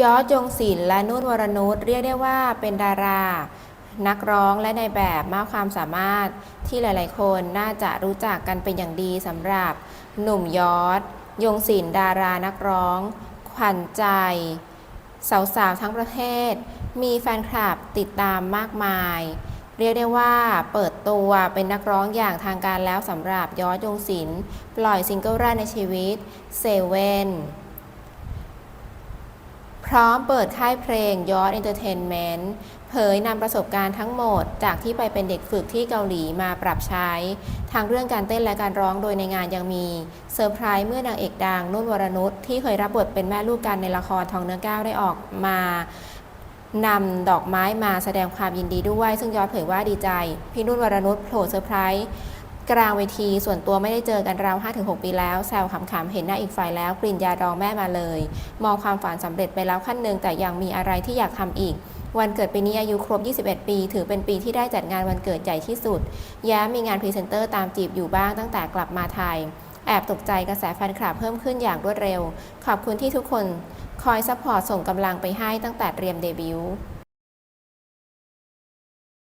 ย้อจงศิลป์และนุ่นวรนุชเรียกได้ว่าเป็นดารา นักร้องและในแบบมากความสามารถที่หลาย ๆ คนน่าจะรู้จักกันเป็นอย่างดีสำหรับ หนุ่มยอด ยงศิลป์ดารานักร้อง ขวัญใจ สาว ๆ ทั้งประเทศ มีแฟนคลับติดตามมากมาย เรียกได้ว่าเปิดตัวเป็นนักร้องอย่างทางการแล้วสำหรับยอดยงศิลป์ปล่อยซิงเกิลแรกในชีวิตเซเว่น ร้อมเปิดค่ายเพลงยอดเอนเตอร์เทนเมนต์เผยนำประสบการณ์ทั้งหมด จากที่ไปเป็นเด็กฝึกที่เกาหลีมาปรับใช้ทั้งเรื่องการเต้นและการร้องโดยในงานยังมีเซอร์ไพรส์เมื่อนางเอกดังนุ่นวรนุชที่เคยรับบทเป็นแม่ลูกกันในละครทองเนื้อก้าวได้ออกมานำดอกไม้มาแสดงความยินดีด้วย ซึ่งยอดเผยว่าดีใจ พี่นุ่นวรนุชโผล่เซอร์ไพรส์ กลางเวทีส่วนตัวไม่ได้เจอกันราว5-6 ปีแล้วแซวขำๆเห็นหน้าอีกฝ่ายแล้ว กลิ่นยาดองแม่มาเลย มองความฝันสำเร็จไปแล้วขั้นหนึ่งแต่ยังมีอะไรที่อยากทำอีก วันเกิดปีนี้อายุครบ 21 ปี ถือเป็นปีที่ได้จัดงานวันเกิดใหญ่ที่สุดแย้มมีงานพรีเซนเตอร์ตามจีบอยู่บ้างตั้งแต่กลับมาไทย แอบตกใจกระแสแฟนคลับเพิ่มขึ้นอย่างรวดเร็ว ขอบคุณที่ทุกคน คอยซัพพอร์ตส่งกำลังไปให้ตั้งแต่เตรียมเดบิวต์